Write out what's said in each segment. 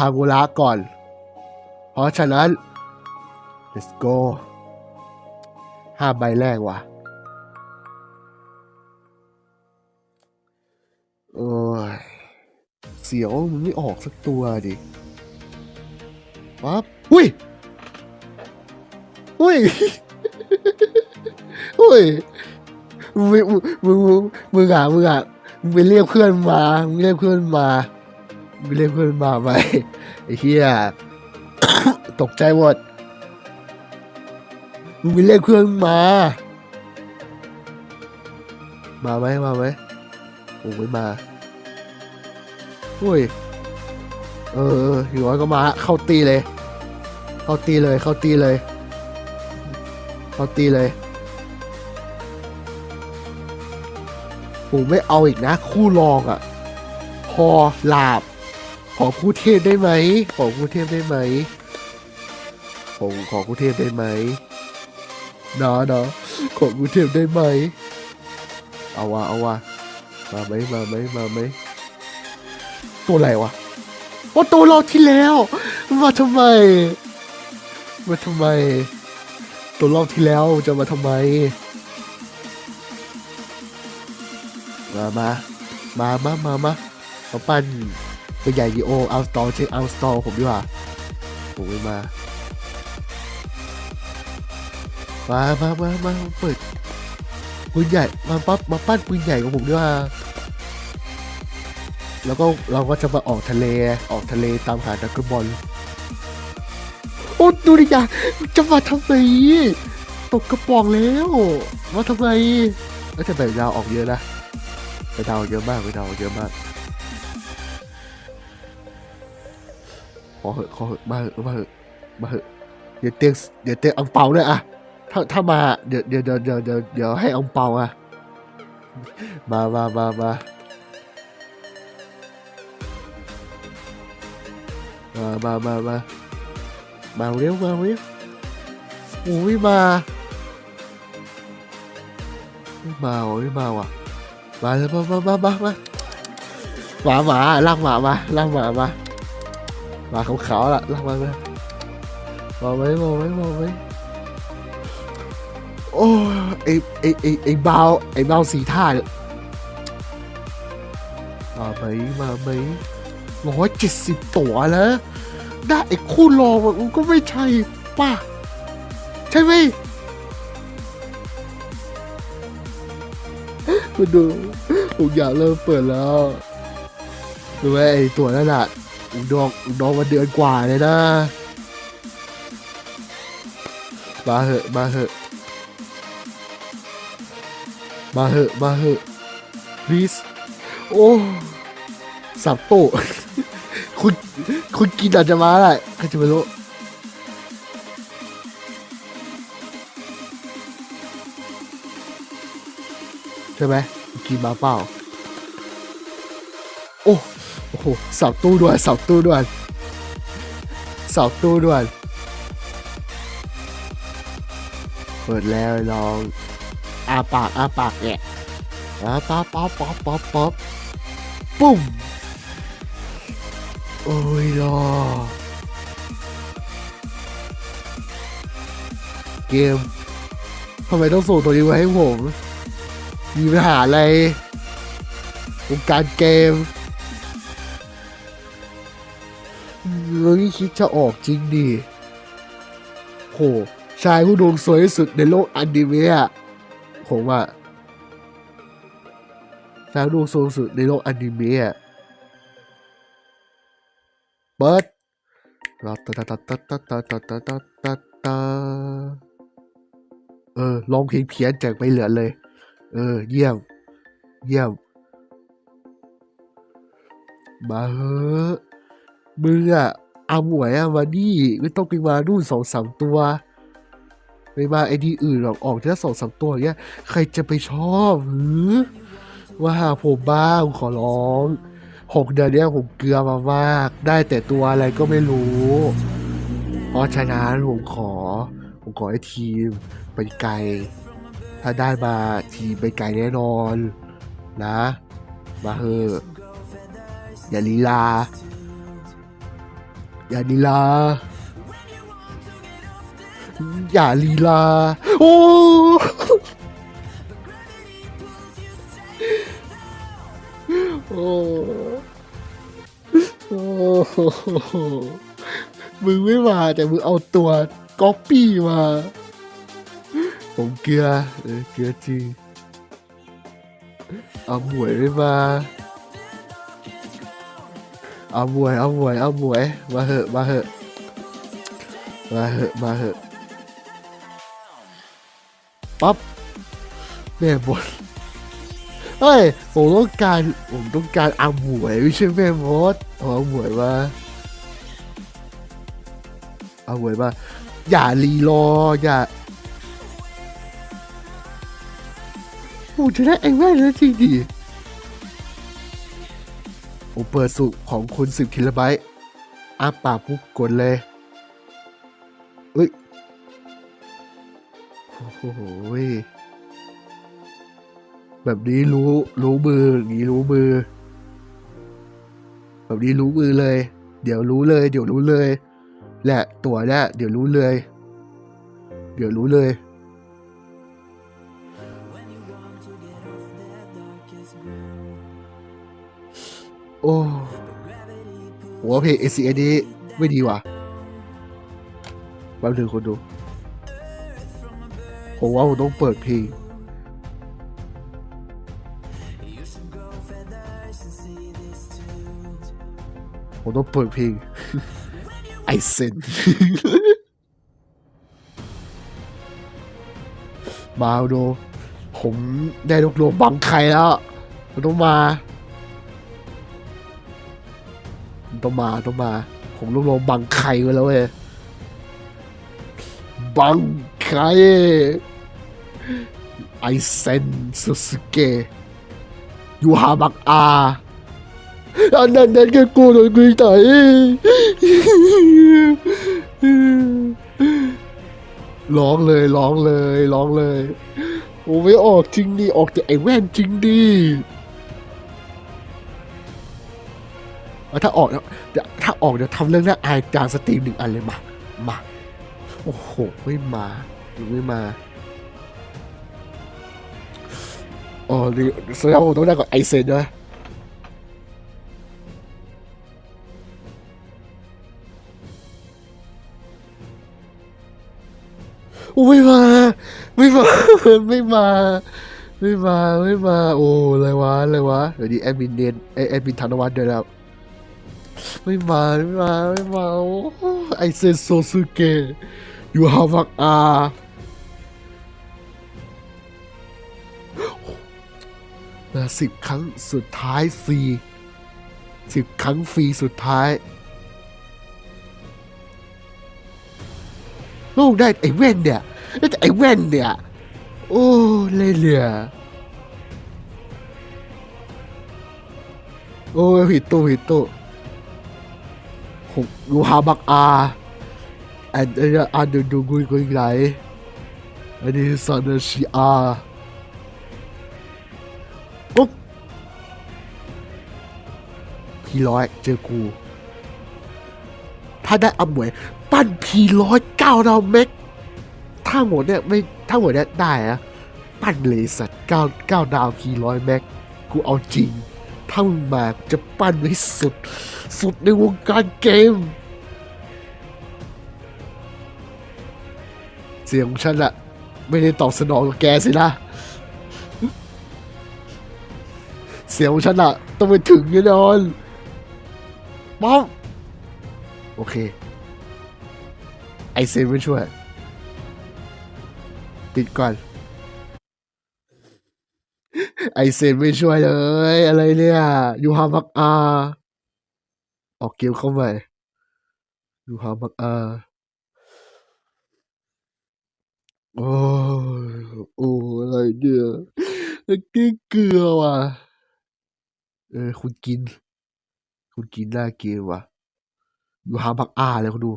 คาโกระก่อน เพราะฉะนั้น let's go ห้าใบแรกว่ะโอ้ยเสียวมันไม่ออกสักตัวดิปั๊บอุ้ย อุ้ย อุ้ย มึงมึงมึงมึงมึงอะมึงอะมึงไปเรียกเพื่อนมา มึงเรียกเพื่อนมา เรียกเพื่อนมาไปไอ้เหี้ยตกใจหมดมึงไปเรียกเพื่อนมา มาไหมมาไหมโอ้ไม่มาอุ้ยเอออยู่น้อยก็มาเข้าตีเลย เข้าตีเลยเข้าตีเลย เข้าตีเลยผมไม่เอาอีกนะ คู่รองอะ่ะ พอหลาบ ขอคู่เทพได้ไหม ขอคู่เทพได้ไหมผมขอคู่เทพได้ไหมเนาะเนาะขอคู่เทพได้ไหม เอาวะเอาวะมาไหมมาไหมมาไหมตัวอะไรวะว่าตัวรอบที่แล้ว มาทำไม มาทำไม ตัวรอบที่แล้วจะมาทำไม มามามามามามาเอาปั้น เป็นใหญ่ดีโอเอาสตอเช็คเอาสตอผมดีกว่าผมไม่มา มามามามาเปิดปืนใหญ่มาปั๊บมาปั้นปืนใหญ่ของผมดีกว่า แล้วก็เราก็จะมาออกทะเลออกทะเลตามหาดักกบอลโอ้ดูดิจ้ะจะมาทำไมตกกระป๋องแล้วมาทำไมเอ้ยแต่แบบดาวออกเยอะนะไปดาวเยอะมากไปดาวเยอะมาก ขอเหอะขอเหอะมาเหอะมาเหอะมาเหอะเดี๋ยวเตียงเดี๋ยวเตียงอังเปาด้วยอะถ้าถ้ามาเดี๋ยวเดี๋ยวเดี๋ยวเดี๋ยวเดี๋ยวเดี๋ยวให้อังเปาอะมามามามามามามามามาเร็วมาเร็วโอ้ยมาไม่มาว่ะไม่มาว่ะมาแล้วมามามามามาหมาหมาลากหมามาลากหมามา มาขาวๆล่ะลากมาเลยมาไหมมาไหมมาไหมโอ้ไอไอไอไอเบาไอเบาสีท่าเนี่ยมาไหมมาไหมร้อยเจ็ดสิบตัวแล้วได้ไอคู่รองอะมันก็ไม่ใช่ป่ะ ใช่ไหมมาดูผมอยากเริ่มเปิดแล้วดูไหมไอตัวนั่นน่ะ อุดองอุดองมาเดือนกว่าเลยนะ มาเหอะ มาเหอะ มาเหอะ มาเหอะ please โอ้สับโต คุณ คุณกินอาจจะมาได้ใครจะไปรู้ใช่ไหมกินมาเปล่า โอ้ โอ้โหเสาตู้ด่วนเสาตู้ด่วนเสาตู้ด่วนเปิดแล้วลองอาปากอาปากเนี่ยอาป๊อปป๊อปป๊อปป๊อปป๊อปปุ้มโอ้ยรอเกมทำไมต้องส่งตัวนี้มาให้ผม มีปัญหาอะไรวงการเกม เฮ้ยคิดจะออกจริงดิโหชายผู้ดวงสวยที่สุดในโลกอนิเมะอะผมอะชายผู้ดวงสวยที่สุดในโลกอนิเมะอะเปิดตาตาตาตาตาตาตาตาตาตาตาเออร้องเพลงเพี้ยนแจกไปเหลือเลย เออ เยี่ยม เยี่ยม มาเฮ้อมึงอะ เอาหมวยอะมานี่ไม่ต้องไปมานู่นสองสามตัวไปมาไอดีอื่นหรอกออกแค่สองสามตัวอย่างเงี้ยใครจะไปชอบหือว่าหาผมบ้างขอร้องหกเดือนเนี้ยผมเกลือมามาก ได้แต่ตัวอะไรก็ไม่รู้เพราะฉะนั้นผมขอ ผมขอให้ทีมไปไกล ถ้าได้มาทีมไปไกลแน่นอน นะ มาเถอะอย่าลีลา อย่าลีลา อย่าลีลา โอ้โอ้โอ้โหมึงไม่มาแต่มึงเอาตัวก๊อปปี้มา ผมเกลือเออเกลือจริงเอาหมวยไม่มา เอาหมวย เอาหมวย เอาหมวย มาเหอะ มาเหอะ มาเหอะ มาเหอะ ปั๊บแม่บดเฮ้ย ผมต้องการ ผมต้องการเอาหมวยไม่ใช่แม่มดเอาเอาหมวยมาเอาหมวยมา อย่ารีรอ อย่าโอ้จะได้ไอ้แม่แล้วจริงดิ ผมเปิดสูบของคุณสิบกิโลไบต์อาปากปุ๊บกดเลยเอ้ย โอ้โหแบบนี้รู้รู้มืออย่างนี้รู้มือ แบบนี้รู้มือเลย เดี๋ยวรู้เลย เดี๋ยวรู้เลย แหละตัวเนี่ยเดี๋ยวรู้เลย เดี๋ยวรู้เลย อ้โหเพลง A C A นี้ไม่ดีว่ะแป๊บนึงคนดูผมว่าผมต้องเปิดเพลงผมต้องเปิดเพลงไอเซนมาดูผมได้ลูกหลวงบังใครแล้วมันต้องมา ต้องมาต้องมา ผมลูกหลวงบังใครไว้แล้วเว้ยบังใครไอเซนสุสเกะยูฮาบักอาอันนั้นนั่นก็กูโดนกุยไตร้องเลยร้องเลยร้องเลย โอ้ไม่ออกจริงดิออกแต่ไอแว่นจริงดิ ถ้าออกเดี๋ยวถ้าออกเดี๋ยวทำเรื่องน่าอายจานสตรีมหนึ่งอันเลยมา มา โอ้โห ไม่มาหรือไม่มาอ๋อนี่แสดงว่าผมต้องได้กับไอเซนด้วยโอ้ไม่มา ไม่มา ไม่มา ไม่มา ไม่มา โอ้อะไรวะอะไรวะ เดี๋ยวนี้แอดมินเดนเอแอดมินธนวัฒน์เดินแล้ว ไม่มาไม่มาไม่มาไอเซนโซซูเกะยูฮาวักอาและสิบครั้งสุดท้ายฟรีสิบครั้งฟรีสุดท้ายโลกได้ไอ้แว่นเนี่ยได้ไอ้แว่นเนี่ย โอ้เล่เหลือโอ้ยผิดตัวผิดตัว ผมยูฮาบักอา en er aan de gui gui lai อันนี้สันชีอาปุ๊บพี่ร้อยเจอกู ถ้าได้อัมหมวยปั้นพีร้อยเก้าดาวเม็กถ้าหมดเนี่ยไม่ถ้าหมดเนี่ยได้อะปั้นเลยสัตว์เก้าเก้าดาวพีร้อยแม็กกูเอาจริงถ้ามึงมาจะปั้นให้สุด สุดในวงการเกม เสียงของฉันอะไม่ได้ตอบสนองกับแกสินะ เสียงของฉันอะต้องไปถึงแน่นอนป้องโอเค ไอเซนไม่ช่วย ปิดก่อน ไอเซนไม่ช่วยเลย อะไรเนี่ย ยูฮามักอา ออกเกมเข้าใหม่ยูฮามักอาโอ้โอ้อะไรเนี่ยกินเกลือว่ะ เออ คุณกิน คุณกินหน้าเกมว่ะ อยูฮามักอาเลยคุณดู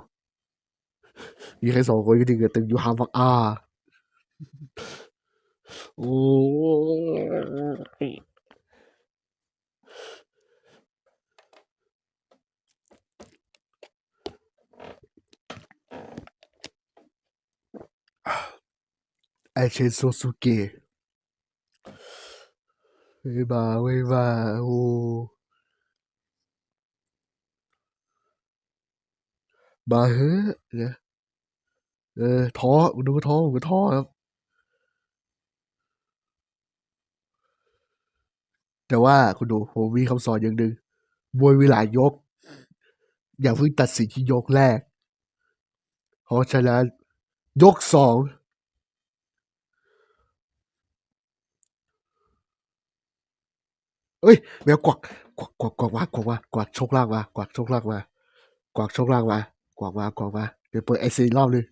มีใครสองคนก็ถึงกับเต็มยูฮามักอา โอ้ ยเชนโซซูเกะไม่มาไม่มาโอ้มาเฮ้อะนะเออท้อดูท้อผมก็ท้อครับ แต่ว่าคุณดูผมมีคำสอนอย่างหนึ่งมวยเวลายก อย่าเพิ่งตัดสินที่ยกแรก เพราะฉะนั้นยกสอง เอ้ยแมวกวักกวักกวักกวักมากวักมากวักโชคล่างมากวักโชคล่างมากวักโชคล่างมากวักมากวักมาเดี๋ยวเปิดไอซีรอบนึง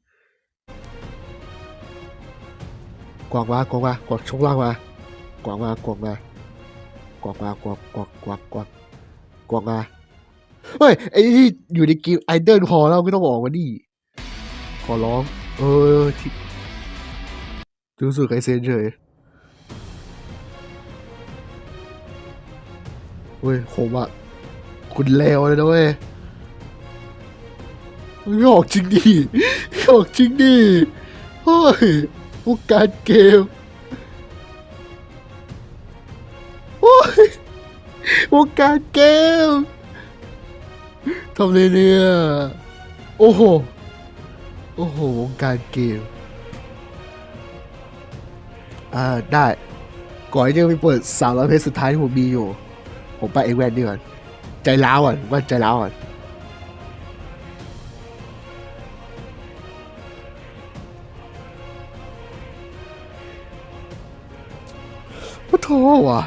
กวักมากวักมากวักโชคล่างมากวักมากวักมากวักมากวักกวักกวักกวักกวักมาเฮ้ยไอ้ที่อยู่ในเกิมไอเดิลพอแล้วไม่ต้องออกมาดิขอร้อง เออที่รู้สึกไอเซนเฉย เว้ยผมอะคุณเลวเลยนะเว้ยไม่ออกจริงดิไม่ออกจริงดิเฮ้ยพวกการเกมโอ้ยวงการเกมทำเลยเนี่ยโอ้โห โอ้โหวงการเกม อ่า ได้ก่อนที่จะไปเปิดสามร้อยเพจสุดท้ายที่ผมมีอยู่ ผมไปเอ็กแวนดีก่อน ใจร้าวอะว่าใจร้าวอะว่าโทษว่ะ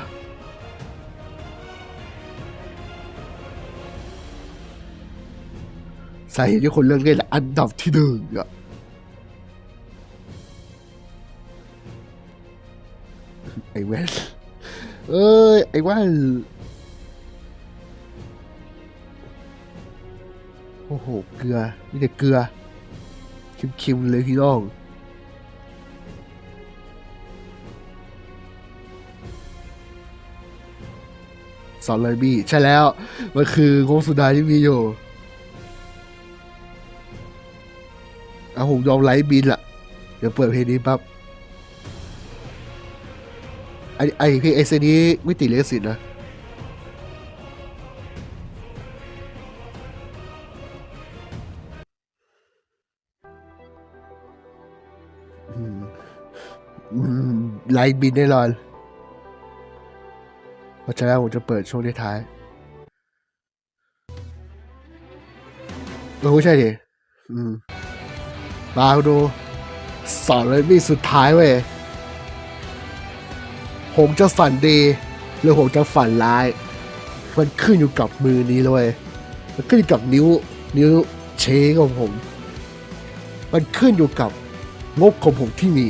สาเหตุที่คนเลิกเล่นอันดับที่หนึ่งอะไอ้แวนเอ้ย ไอ้แวน โอ้โห เกลือมีแต่เกลือเค็มๆเลยพี่น้องสอนเลยบี้ใช่แล้ว มันคือโค้งสุดาที่มีอยู่เอาผมยอมไลฟ์บินละเดี๋ยวเปิดเพลงนี้ปั๊บไอไอเพลงไอเซนี้ไม่ติดลิขสิทธิ์นะ ไลท์บินแน่นอนเพราะฉะนั้นผมจะเปิดช่วงท้ายเออใช่ดิอืมมาดูสอนเลยมีสุดท้ายเว้ยผมจะฝันดี หรือผมจะฝันร้าย มันขึ้นอยู่กับมือนี้เลยมันขึ้นอยู่กับนิ้ว นิ้วเชงของผม มันขึ้นอยู่กับงบของผมที่มี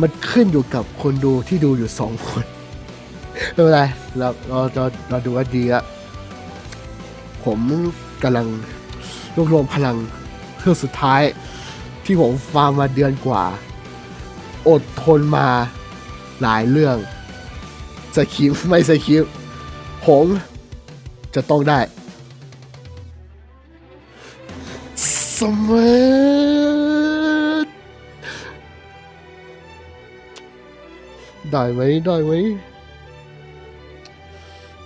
มันขึ้นอยู่กับคนดูที่ดูอยู่สองคนไม่เป็นไรเราเราเราเราดูว่าดีอะผมกำลังรวบรวมพลังเพื่อสุดท้าย ที่ผมฟาร์มมาเดือนกว่า อดทนมาหลายเรื่องสคริปไม่สคริปผมจะต้องได้ สมัร ได้ไหมได้ไหม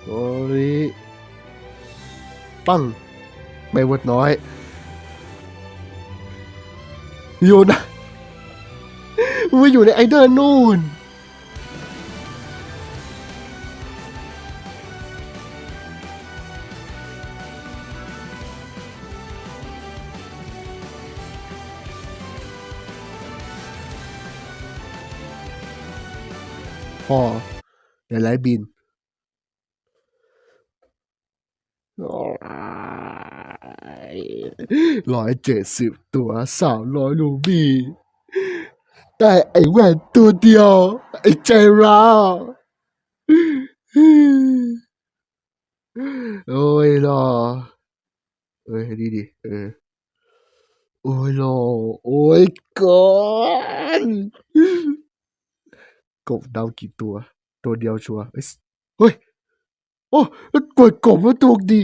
โอ้ยปั้งไม่วดน้อยอยู่นะมึงอยู่ในไอเดอร์นู่น พอเดี๋ยวไล่บินร้อยเจ็ดสิบตัวสามร้อยลูบี้ แต่ไอ้แหวนตัวเดียว ไอ้ใจร้าวโอ้ยรอเอ้ยดีดิเออโอ้ยรอโอ้ยก่อน กบดาวกี่ตัว ตัวเดียวชัวร์เอ้ยเฮ้ย โอ้แล้วกดกบมาตัวดี